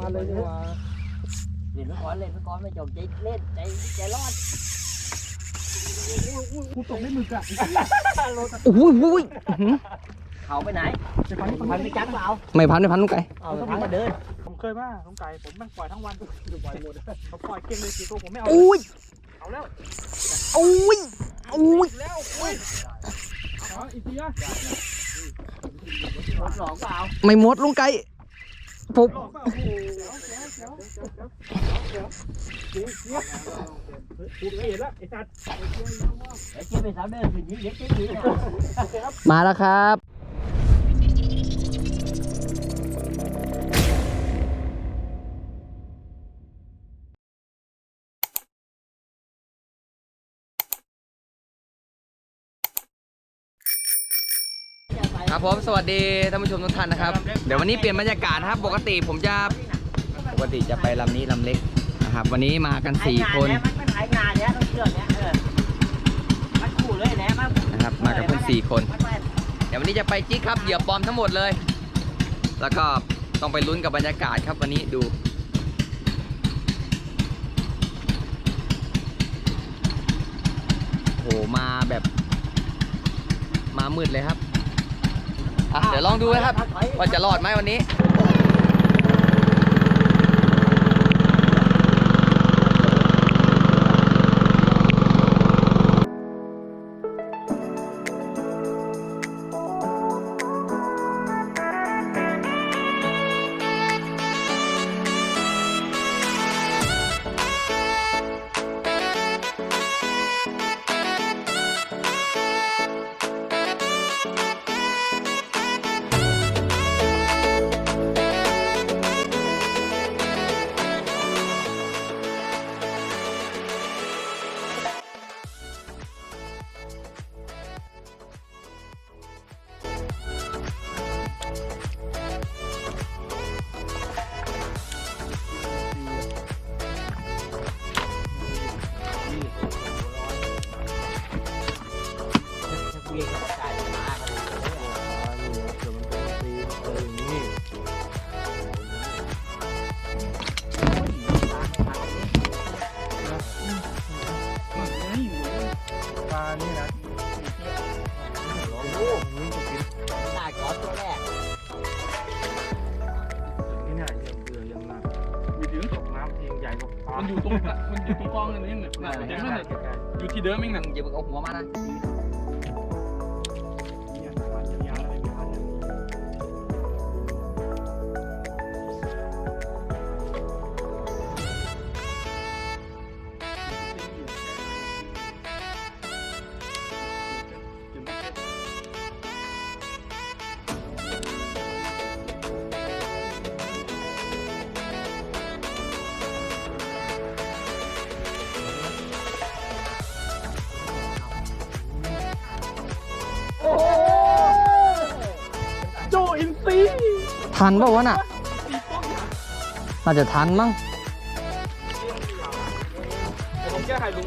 มาเลยดีกว่าเล่นไปก่อนเล่นไปก่อนไม่จบใจเล่นใจใจรอดกูตกได้มือกะโอ้โหโอ้ยอื้อหือเขาไปไหนจะไปพันไปจักเปล่าไม่พันไม่พันลุงไก่เอาทางมาเดินผมเคยมาน้องไก่ผมแม่งปล่อยทั้งวันปล่อยหมดเขาปล่อยเก่งเลยกี่ตัวผมไม่เอาโอ้ยเอาแล้วโอ้ยโอ้ยแล้วโอ้ยอ๋ออีกทีอะรถหลอกเปล่าไม่หมดลุงไก่ผมหลอกเปุ๊บมาแล้วครับ ครับผมสวัสดีท่านผู้ชมทุกท่านนะครับ เดี๋ยววันนี้เปลี่ยนบรรยากาศนะครับปกติผมจะปกติจะไปลำนี้ลำเล็กนะครับ วันนี้มากัน4คนมันมันถ่ายงานเนี้ยต้องเชื่อเนี้ยเออมันคู่เลยแหละมันนะครับ มากันเพิ่ง4คน เดี๋ยววันนี้จะไปจิ๊กครับเหยื่อปลอมทั้งหมดเลย แล้วก็ต้องไปลุ้นกับบรรยากาศครับวันนี้ดูโหมาแบบ มามืดเลยครับ อะเดี๋ยวลองดูนะครับว่าจะรอดไหมวันนี้ ที่เดิมเอ ทันเปล่าวะน่ะ น่าจะทันมั้งผมแก้ไขลุง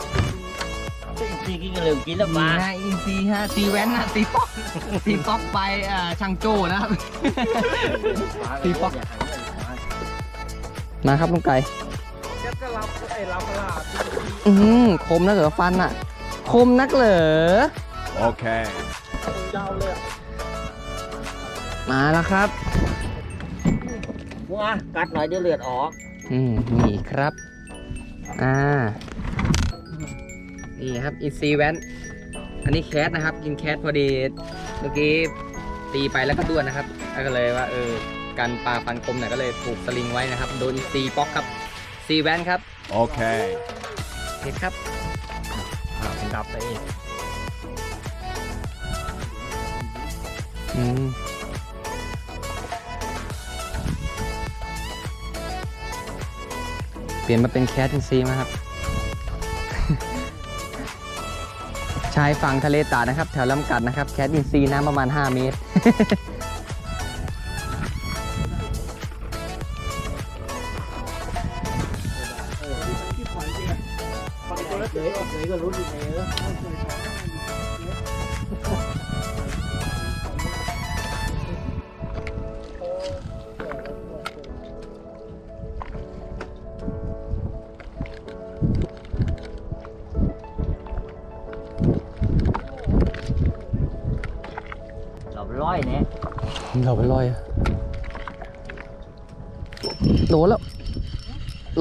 ซีกินกันเลยกินแล้วดีมาฮะอินซีฮะตีแว้นนะตีป๊อกตีป๊อกไปอ่าช่างโจ้นะครับ ตีป๊อก มาครับลุงไก่แกก็รับไอ้รับลาบอืมคมนักเหรอฟันอะ คมนักเหรอ Okay. ยาวเลยอะมาแล้วครับ มัวกัดหน่อยเดี๋ยวเลือดออก อืมนี่ครับ อ่า นี่ครับอินซีแว้นอันนี้แคสนะครับ กินแคสพอดี เมื่อกี้ตีไปแล้วก็ด้วนนะครับแล้วก็เลยว่าเออการปลาฟันคมเนี่ยก็เลยผูกสลิงไว้นะครับ โดนอินซีป๊อกครับซีแว้นครับ Okay. เห็ดครับดับไปเองอืม ลี่ยนมาเป็นแคสอินซีมาครับ ชายฝั่งทะเลตาดนะครับ แถวลำกัดนะครับ แคสอินซีน้ำประมาณ 5 เมตร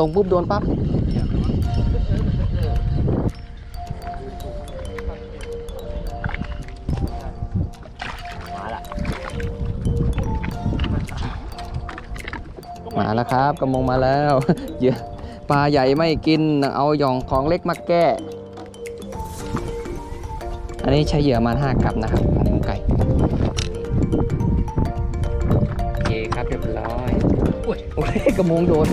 ลงปุ๊บโดนปั๊บมาละมาแล้วครับกระมงมาแล้วเยอะปลาใหญ่ไม่กินเอาหย่องของเล็กมาแก้ อันนี้ใช้เหยื่อประมากรัมนะครับของมุงไก่โอเคครับเรียบร้อยโอ้ยกระมงโดน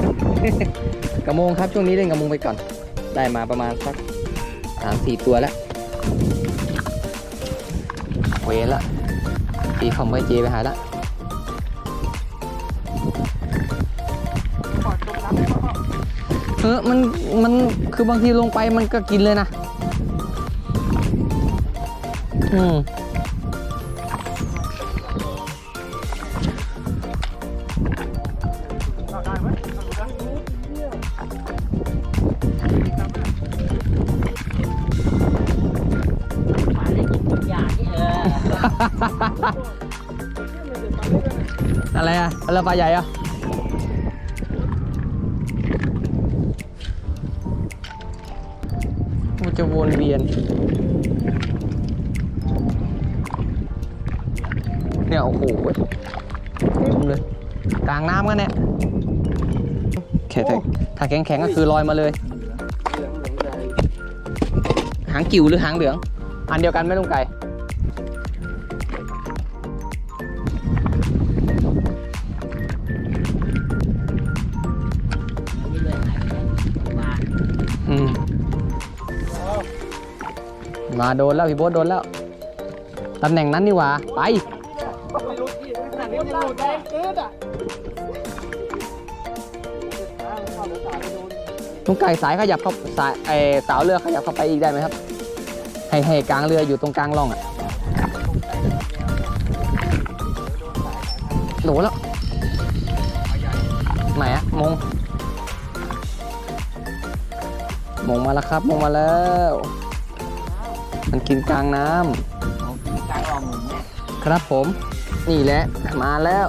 กระมงครับช่วงนี้เล่นกระมงไปก่อน ได้มาประมาณสักสามสี่ตัวแล้ว เวละตีคอมไว้เจไปหาละเออมัน มัน คือบางทีลงไปมันก็กินเลยนะ อืม ออะไรอะอะไรปลาใหญ่อะมันจะวนเวียน เนี่ยโอ้โหเต็มเลย กลางน้ำกันเนี่ยแค่ถ้าถ้าแข็งๆก็คือลอยมาเลย หางกิ่วหรือหางเหลือง อันเดียวกันไม่ลุงไก่ มาโดนแล้วพี่โบ๊ทโดนแล้ว ตำแหน่งนั้นนี่หว่า ไปลุงไก่สายขยับเข้าสายไอสาวเรือขยับเข้าไปอีกได้ไหมครับ ให้ให้กลางเรืออยู่ตรงกลางร่องอะโดนแล้วไหนอะมงมงมาแล้วครับมงมาแล้ว มันกินกลางน้ำกลางรองหมุนเนี่ยครับผม นี่แหละมาแล้ว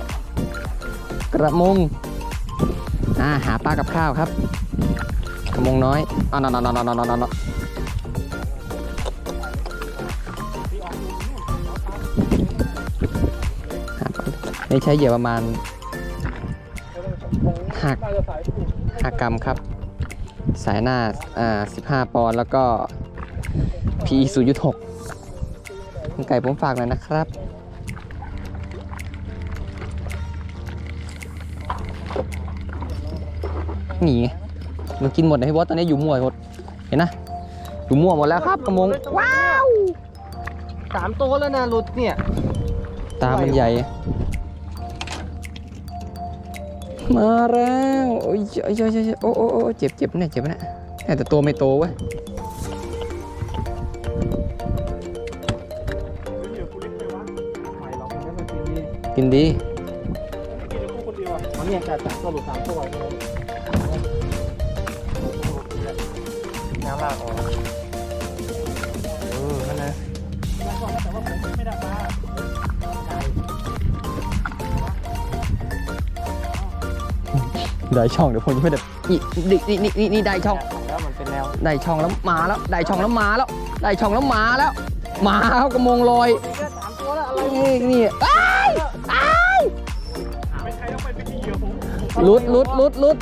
กระมงอ่าหาปลากับข้าวครับ กระมงน้อยอ๋อนอนนอนนอนนอนนอนนี่ใช้เหยื่อประมาณหักหักกรัมครับ สายหน้าอ่า15 ปอนด์แล้วก็ PE 0.6คุณไก่ผมฝากหน่อยนะครับหนีไงมันกินหมดนะพี่บอสตอนนี้อยู่มั่วหมด เห็นนะ อยู่มั่วหมดแล้วครับกระมง ว้าว สามตัวแล้วนะหลุดเนี่ย ตามันใหญ่ มาแล้ว โอ้ยเอ้ยเอ้ยเอ้ยโอ้โอ้โอ้เจ็บเจ็บเนี่ยเจ็บเนี่ยแต่ตัวไม่โตเว้ย กินดีกินคู่คนเดียวอะมันเนี่ยแต่สามตัวหลุดสามตัวเลยน้ำลากออกเออนั่นนะแต่ว่าผมไม่ได้ปลาได้ช่องเดี๋ยวผมจะไม่ได้นี่นี่นี่นี่นี่นี่ได้ช่อง แล้วมันเป็นแนวได้ช่องแล้วมาแล้ว ได้ช่องแล้วมาแล้ว ได้ช่องแล้วมาแล้ว มาแล้วกระมงลอยมีแค่สามตัวแล้วอะไรนี่นี่อ้า ลุดลุดลุดลุด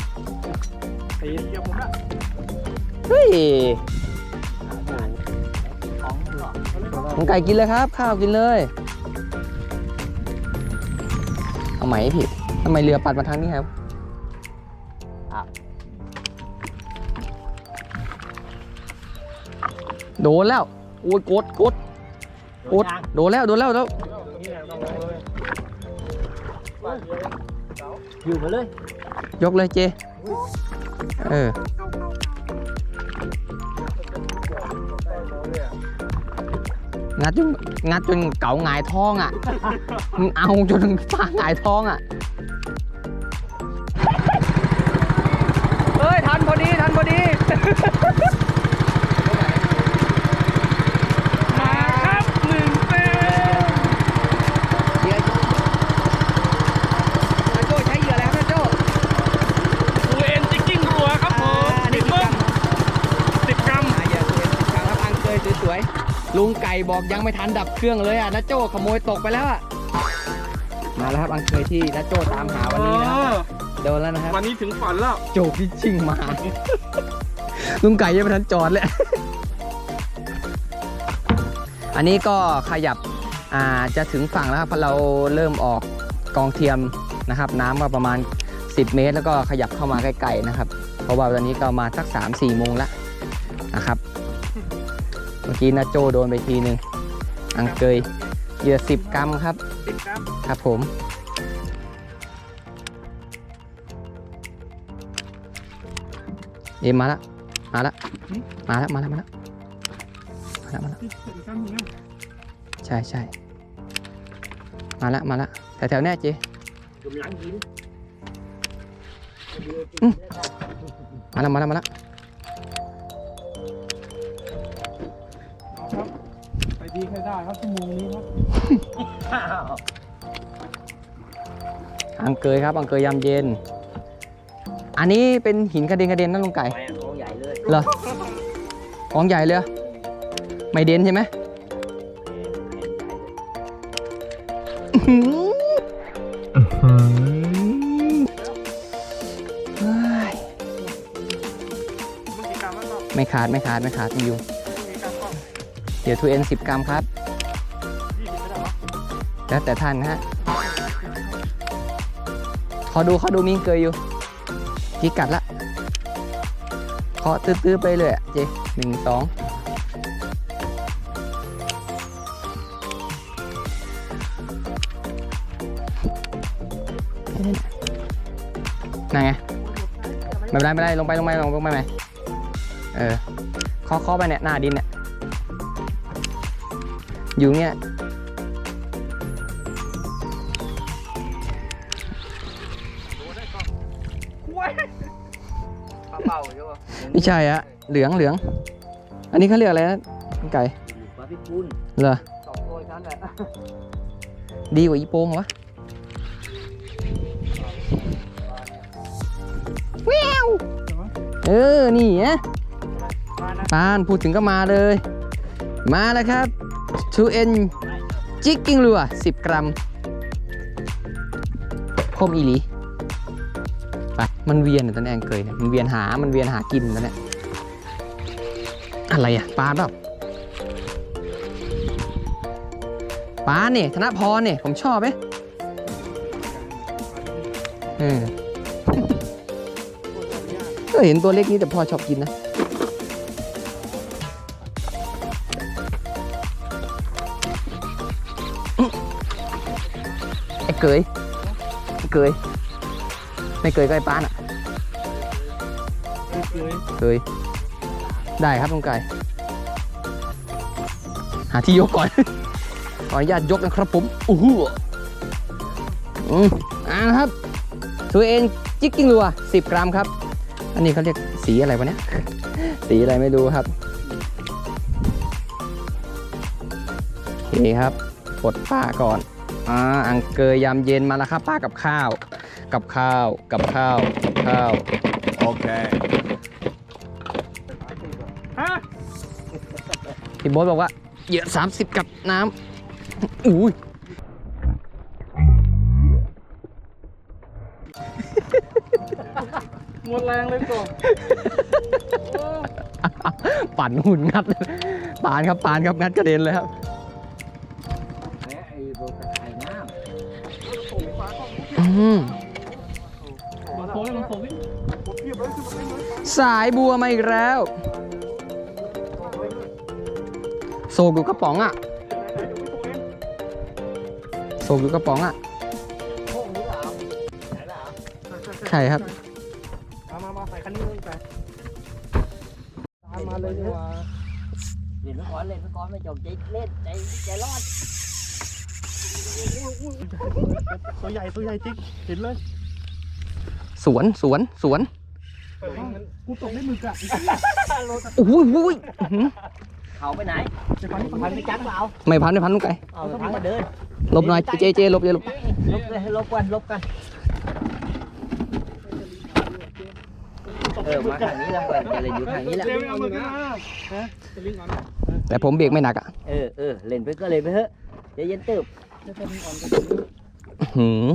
ตีเหยื่อผมละเฮ้ยของหลอกมึงไก่กินเลยครับ ข้าวกินเลย เอาไหมพี่ทำไมเรือปัดมาทางนี้ครับโดนแล้ว โอ้ยกดกดกดโดนแล้ว โดนแล้วแล้ว นี่แหละต้องเลยอยู่มาเลย ยกเลยเจ เออ งัดจนงัดจนเก๋าหงายท้องอะ มึงเอาจนป้าหงายท้องอะเฮ้ย ทันพอดี ทันพอดี ลุงไก่บอกยังไม่ทันดับเครื่องเลยอะนะโจ้ขโมยตกไปแล้วอะมาแล้วครับอังเคยที่นะโจ้ตามหาวันนี้นะครับโดนแล้วนะครับวันนี้ถึงฝันแล้ว โจพิชชิ่งมา ลุงไก่ยังไม่ทันจอดเลย อันนี้ก็ขยับอ่าจะถึงฝั่งแล้วครับเพราะเราเริ่มออกกองเทียมนะครับ น้ำก็ประมาณ 10 เมตร แล้วก็ขยับเข้ามาใกล้ๆนะครับ เพราะว่าตอนนี้ก็มาสัก 3-4 โมงแล้วนะครับ เมื่อกี้นาโจโดนไปทีหนึ่งอังเกยเหยื่อ10 กรัมครับติดครับครับผม เอ็มมาละ มาละ มาละ มาละ มาละ มาละมาละที่ถึงกันเนี่ยใช่ใช่มาละ มาละ แถวแถวๆเนี้ยเจ กำลังยิงมาละ มาละ มาละ ครับ ไปดีใครได้ครับชั่วโมงนี้ครับอังเกยครับ อังเกยยามเย็น อันนี้เป็นหินกระเด็นกระเด็นนะลุงไก่แม่งของใหญ่เลยเหรอ ของใหญ่เลยเหรอไม่เด่นใช่ไหมอื้อหือเฮ้ยมันกี่กรัมแล้วก็ไม่ขาดไม่ขาดไม่ขาดมีอยู่กี่กรัมก็ เดี๋ยวทูเอ็นสิบกรัมครับ แล้วแต่ท่านนะฮะ ขอดูขอดูมีเกยอยู่กีกัดละเคาะตื้อๆไปเลยอะเจหนึ่งสองนั่นไงไม่เป็นไรไม่เป็นไรลงไปลงไปลงไปลงไปไหมเออเคาะเคาะไปเนี่ยหน้าดินเนี่ย อยู่เนี่ยเป่าอยู่ไม่ใช่อะเหลืองเหลือง อันนี้เขาเรียกอะไรนะคุณไก่ปลาพิกุลเหรอสองตัวนั้นแหละดีกว่าอีโปงเหรอวะแววเออ นี่ฮะปานพูดถึงก็มาเลย มาแล้วครับ 2N จิกกิ้งรัว10 กรัม คมอีหลีไปมันเวียนตอนนี้แองเกยเนี่ยมันเวียนหา มันเวียนหากินตอนเนี้ยอะไรอะปลาเปล่าปลาเนี่ยธนพรเนี่ยผมชอบเอ๊ะเออเห็นตัวเล็กนี้แต่พอชอบกินนะ เกยไอ้เกยไม่เกยก็ไอ้ปานอะเคยเกยได้ครับลุงไก่หาที่ยกก่อน ขออนุญาตยกนะครับผมโอ้โหอืมอ่านะครับตัวเองจิกกิ้งรัว10กรัมครับ อันนี้เขาเรียกสีอะไรวะเนี่ยสีอะไรไม่รู้ครับโอเคครับปลดป้าก่อน อ่าอังเกยยามเย็นมาแล้วครับป้ากับข้าว กับข้าวกับข้าวกับข้าว Okay. ฮะพี่โบ๊ทบอกว่าเหยอะ30 กับน้ำอุ้ยหมดแรงเลยก่อนปั่นหุ่นงัดปานครับปานครับงัดกระเด็นเลยครับ สายบัวมาอีกแล้ว โศกอยู่กระป๋องอะไหนๆดูไม่ตรงเองโศกอยู่กระป๋องอะำโค้งหรือเปล่าไหนเปล่าใช่ครับ มามามาใส่คันนี้เลยไปตามมาเลยดีกว่าเล่นเมื่อก่อนเล่นเมื่อก่อนไม่จบใจเล่นใจใจรอด ตัวใหญ่ตัวใหญ่จริงเห็นเลยสวนสวนสวนกูตกได้มือกะโอ้ยโอ้ยอื้อหือเขาไปไหนจะฟังนี่ฟังมันนี่ไม่จักเปล่าไม่พันไม่พันลูกไก่เอาทางมาเดินหลบหน่อยเจเจหลบเจหลบลบเลยลบกันลบกันเออมาทางนี้แล้วกันจะเลยอยู่ทางนี้แหละเร็วเอามือขึ้นมาจะลิงก์ก่อนแต่ผมเบรกไม่หนักอะเออเออเล่นไปก็เล่นไปเถอะใจเย็นเติบ หืม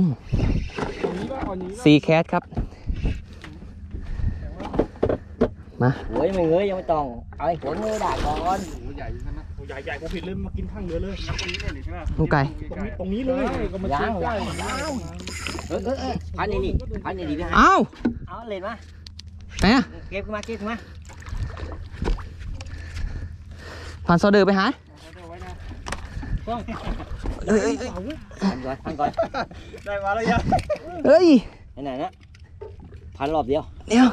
ตรงนี้ก็เอานี้ก็ซีแคสครับ มาโอ้ยไม่เงยยังไม่ต้อง เอาไอ้หัวเงยด่าก่อนโอ้ใหญ่ขนาดโอ้ใหญ่ใหญ่ผมผิดเลยมากินข้างเรือเลยตรงนี้เลยใช่ไหมลูกไก่ตรงนี้ตรงนี้เลยก็มายังใกล้ยังยังเออเออเออพันนี่นี่พันนี่ดีไปหาอ้าวเอาเล่นมาไหนอะเก็บขึ้นมาเก็บขึ้นมาผ่านโซเดอร์ไปหาเอาไว้นะ เอ้ยเอ้ยเอ้ยพันก่อนพันก่อนได้มาแล้วยังเอ้ยไหนๆนะพันรอบเดียวเดี๋ยว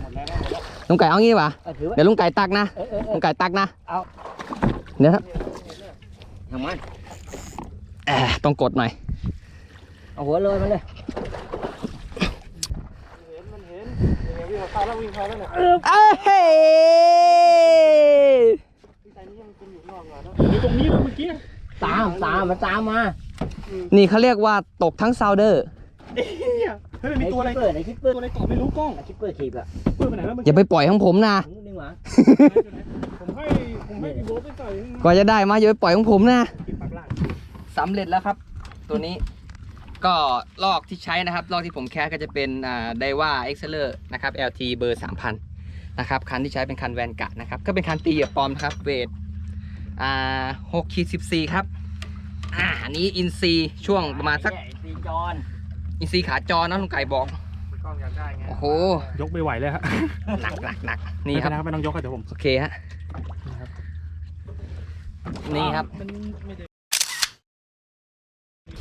หมดแล้วนะหมดแล้วลุงไก่เอางี้ดีกว่าเอาถือไว้เดี๋ยวลุงไก่ตักนะเออเออเอลุองไก่ตักนะเอาเดี๋ยวครับทำมันแอบต้องกดหน่อยเอาหัวเลยมาเลยเห็นมันเห็นเดี๋ยววิ่งเข้าแล้ววิ่งเข้าแล้วเนี่ยเอ้ย พี่ชายนี่ยังกิน อยู่ข้างนอกเหรอเนอะอยู่ตรงนี้เลยเมื่อกี้ตามตามมันตามมานี่เขาเรียกว่าตกทั้งซาวเดอร์เอ้ยเฮ้ยมีตัวอะไรเปิดไอ้คิปเปิดตัวอะไรเกาะไม่รู้กล้องไอ้คิปเปิดขีบอะเปิดไปไหนแล้วเมื่ออกี้ย่าไปปล่อยของผมนะนึงหวะผมให้ผมให้พี่โบ๊ทไปใส่กว่าจะได้มาอย่าไปปล่อยของผมนะกินปากล่างสำเร็จแล้วครับ ตัวนี้ ก็ลอกที่ใช้นะครับ ลอกที่ผมแคสก็จะเป็นอ่าไดว่าเอ็กเซอร์นะครับ LT เบอร์ 3000 นะครับ คันที่ใช้เป็นคันแวนกะนะครับ ก็เป็นคันตีเหยียบปลอมนะครับเวท อ่า6ขีด14ครับ อ่าอันนี้อินซีช่วงประมาณสักไอ้ตีจอนอินซีขาจรนะลุงไก่บอก กล้องอยากได้ไงโอ้โห ยกไม่ไหวเลยฮะหนักหนักหนักนี่ครับ ไม่ต้องยกกันเดี๋ยวผมโอเคฮะ นี่ครับมันไม่ได้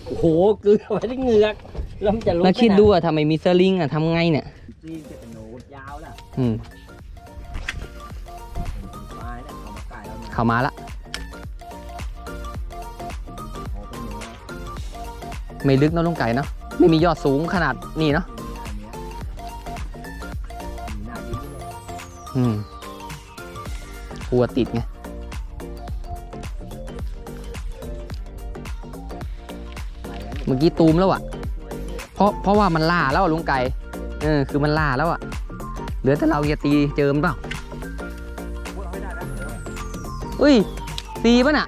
โอ้โหเกลือไปที่เหงือกแล้วมันจะลุกแล้วคิดดูอะทำไมมีเซอร์ลิงอะทำไงเนี่ยตีนจะเป็นโหนดยาวแล้วอืมตายแล้วเอามาไก่แล้วนะเข้ามาละ ไม่ลึกเนอะลุงไก่เนาะไม่มียอดสูงขนาดนี้เนาะอืมกลัวติดไงเมื่อกี้ตูมแล้วอะเพราะเพราะว่ามันล่าแล้วลุงไก่เออคือมันล่าแล้วอะเหลือแต่เราจะตีเจิมเปล่าอุ้ยตีป่ะน่ะ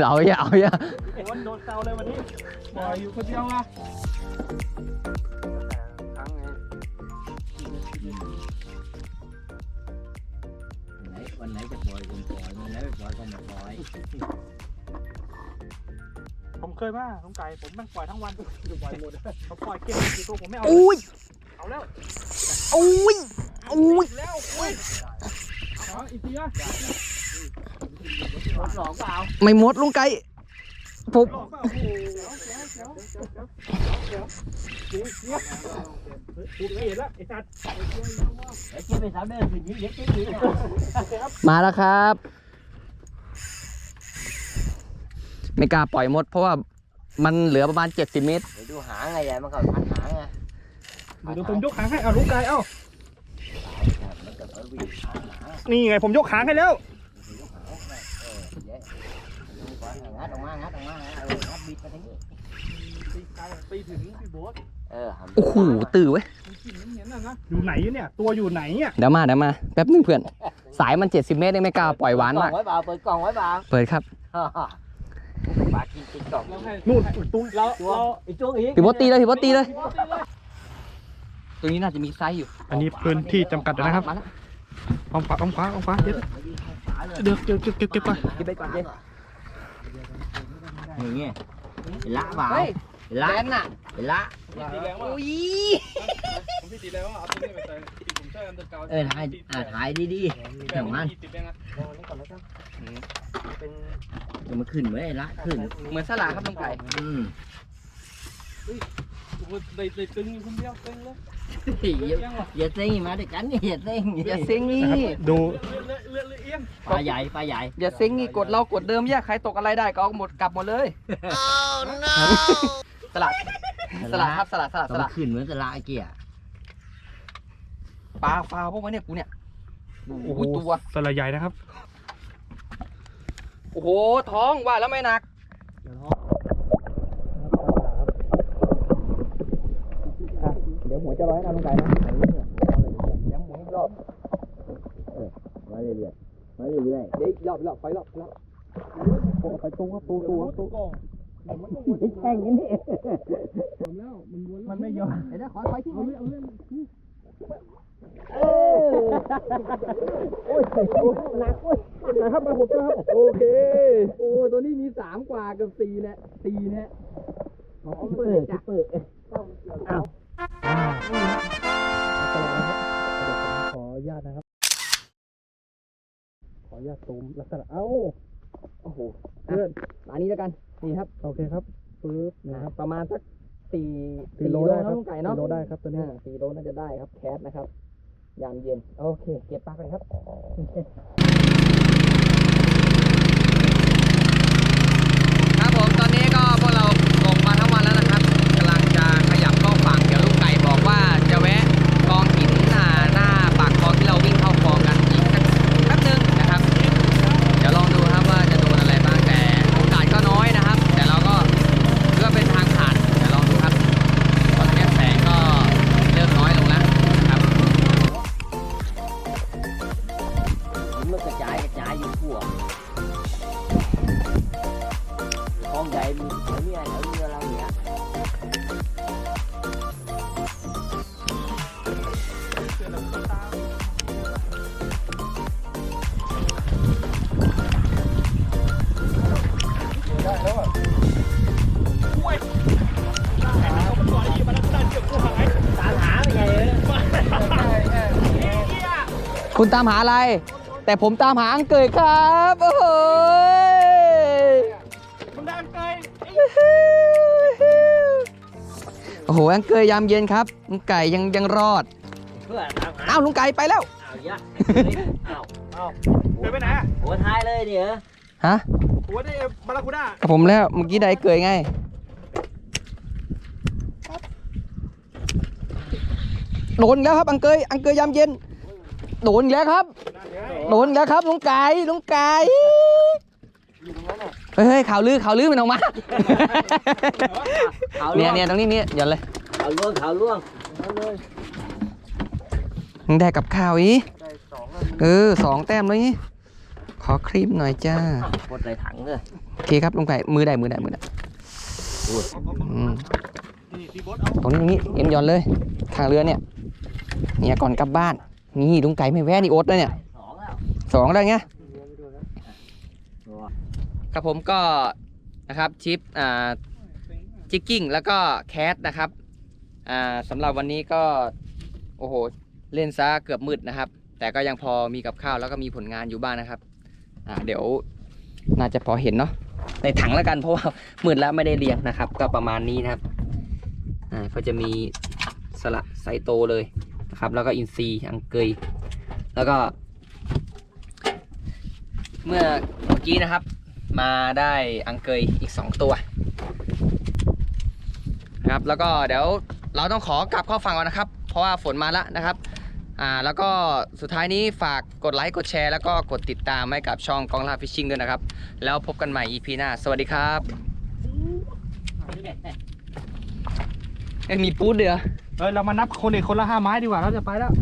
เราอย่าเอาอย่าโดนโดนเซาเลยวันนี้บอยอยู่คนเดียวอะทั้งไงไหนวันไหนจะปล่อยก็ปล่อยวันไหนไม่ปล่อยก็ไม่ปล่อย ผมเคยมาลุงไก่ผมแม่งปล่อยทั้งวันอยู่ปล่อยหมดเขาปล่อยเก็บกี่ตัวผมไม่เอาอุ้ยเอาแล้วอุ้ยอุ้ยแล้วอุ้ยเอาอีกทีอะรถ หลอกเปล่าไม่หมดลุงไก่ผมหลอกเปล่าโอ้โหเดี๋ยวเดี๋ยวเดี๋ยวเดี๋ยวเดี๋ยวเดี๋ยวกูเห็นแล้วไอ้สัตว์เดี๋ยวเจ๊ไปสาวเดินขึ้นยิ่งเด็กยิ่งยิ่งมาแล้วครับ ไม่กล้าปล่อยหมด เพราะว่ามันเหลือประมาณ 70 เมตร เดี๋ยวดูหางไงใหญ่มันก็พันหางไงเดี๋ยวผมยกหางให้เอาลุงไก่เอ้ามันก็เออวิ่งหางหางนี่ไงผมยกหางให้แล้ว เออเย้ดูก่อน งัดออกมางัดออกมาเอองัดบิดมาทางนี้ตีไกลตีถึงพี่โบ๊ทเออหันโอ้โหตื่อเว้ยอยู่ไหนเนี่ยตัวอยู่ไหนอะเดี๋ยวมาเดี๋ยวมาแป๊บนึงเพื่อน สายมัน 70 เมตรเองไม่กล้าปล่อยหวานกล่อมางกไว้เปล่าเปิดกล่องไว้เปล่าเปิดครับปากกินกินกล่องนู่นตุ้งเราตัวไอ้จ้วงอีกพี่บดตีเลยพี่บดตีเลยตัวนี้น่าจะมีไซส์อยู่ อันนี้พื้นที่จำกัดนะครับมาแล้วอ้อมขวาอ้อมขวาอ้อมขวาเดี๋ยวเดี๋ยวเก็บเก็บเก็บเก็บไปเก็บไปก่อนเจ๊ อย่างเงี้ยเห็นละเปล่าเฮ้ยเห็นละแกนน่ะเห็นละอุ้ยผมพี่ตีแล้วว่าเอาตัวนี้ไปใส่ผมใช้อันเดอร์กาวเออถ่ายอ่าถ่ายดีๆอย่างนั้นติดแดงอะจะมาขึ้นไหมไอ้ละขึ้น เหมือนสลาครับลุงไก่อืม ได้ได้ตึงอยู่คนเดียวตึงเลยอย่าอย่าเซ็งมาด้วยกันนี่อย่าเซ็งอย่าเซ็งนี่ดูเลื่อนเลื่อนเอียงปลาใหญ่ปลาใหญ่อย่าเซ็งนี่กดเรากดเดิมแยกใครตกอะไรได้ก็เอาหมดกลับหมดเลยสลัดสลัดครับสลัดสลัดต้สองลัดขึ้นเหมือนสละไอ้เกียร์ปลาฟาวพวกมันเนี่ยกูเนี่ยโอ้โหตัวสลายใหญ่นะครับ โอ้โหท้องว่าแล้วไม่หนักเดี๋ยวท้องครับ เดี๋ยว หัวจะร้อยนะลุงไก่นะเดี๋ยวหมุนอีกรอบมาเรื่อยๆมาเรื่อยเดี๋ยวอีกรอบอีกรอบไปรอบอีกรอบโอ้ไปตรงครับตูตูตูๆแข่งกันนี่มันไม่ยอมเดี๋ยวนะขอถอยที่เอาเลยเอาเลยโอ้ยหนักโอ้ยนะครับมาผมครับโอเคโอ้ตัวนี้มีสามกว่ากับสี่เนี่ยสี่เนี่ยเอาเปิดจ้ะเปิด ขออนุญาตนะครับ ขออนุญาตซูมลักษณะเอ้าโอ้โหเพื่อนอันนี้แล้วกันนี่ครับ โอเคครับปึ๊บนะครับ ประมาณสักสี่สี่โลได้ครับนะลุงไก่เนาะสี่โลได้ครับตัวนี้อ่าสี่โลน่าจะได้ครับแคสนะครับ ยามเย็น โอเค เก็บปลากันครับครับ คุณตามหาอะไร แต่ผมตามหาอังเกยครับโอ้โหมันดังไกลโอ้โหอังเกยยามเย็นครับลุงไก่ยังยังรอดเพื่อตามหาอ้าวลุงไก่ไปแล้วเอายะเอาเอาเดินไปไหนอะหัวท้ายเลยเนี่ยฮะหัวได้บาราคูด้ากับผมแล้วเมื่อกี้ได้เกยไงโดนอีกแล้วครับอังเกยอังเกยยามเย็น โดนอีกแล้วครับ โดนอีกแล้วครับลุงไก่ลุงไก่เฮ้ยเฮ้ยข่าวลือข่าวลือมันออกมาเขาเนี่ล่ยวงเนี่ยตรงนี้เนี่ยหย่อนเลยเขาล่วงเขาล่วงมึงได้กับข้าวอีเออสองแต้มเลยนี่ขอคลิปหน่อยจ้าหมดเลยถังเลยโอเคครับลุงไก่มือได้มือได้มือได้อืมนี่พี่บดเอาตรงนี้ตรงนี้เอ็นหย่อนเลยข้างเรือเนี่ยเนี่ยก่อนกลับบ้าน นี่ลุงไก่ไม่แวะนี่โอ๊ตเลยเนี่ยสองแล้วสองได้ไงตัวครับผมก็นะครับชิปอ่าจิกกิ้งแล้วก็แคสนะครับอ่าสำหรับวันนี้ก็โอ้โหเล่นซะเกือบมืดนะครับ แต่ก็ยังพอมีกับข้าวแล้วก็มีผลงานอยู่บ้างนะครับอ่าเดี๋ยวน่าจะพอเห็นเนาะในถังแล้วกันเพราะว่ามืดแล้วไม่ได้เรียงนะครับ ก็ประมาณนี้นะครับอ่าก็จะมีสละไซโตเลย นะครับ แล้วก็อินซีอังเกย แล้วก็ เมื่อเมื่อกี้นะครับ มาได้อังเกยอีก 2 ตัวนะครับ แล้วก็เดี๋ยวเราต้องขอกลับเข้าฝั่งก่อนนะครับ เพราะว่าฝนมาแล้วนะครับอ่าแล้วก็สุดท้ายนี้ฝากกดไลค์กดแชร์ แล้วก็กดติดตามให้กับช่องกองล่าฟิชชิ่งด้วยนะครับ แล้วพบกันใหม่ EP หน้า สวัสดีครับเอ้ยมีปูดเดือ เฮ้ยเรามานับคนอีกคนละห้าไม้ดีกว่าเราจะไปแล้ว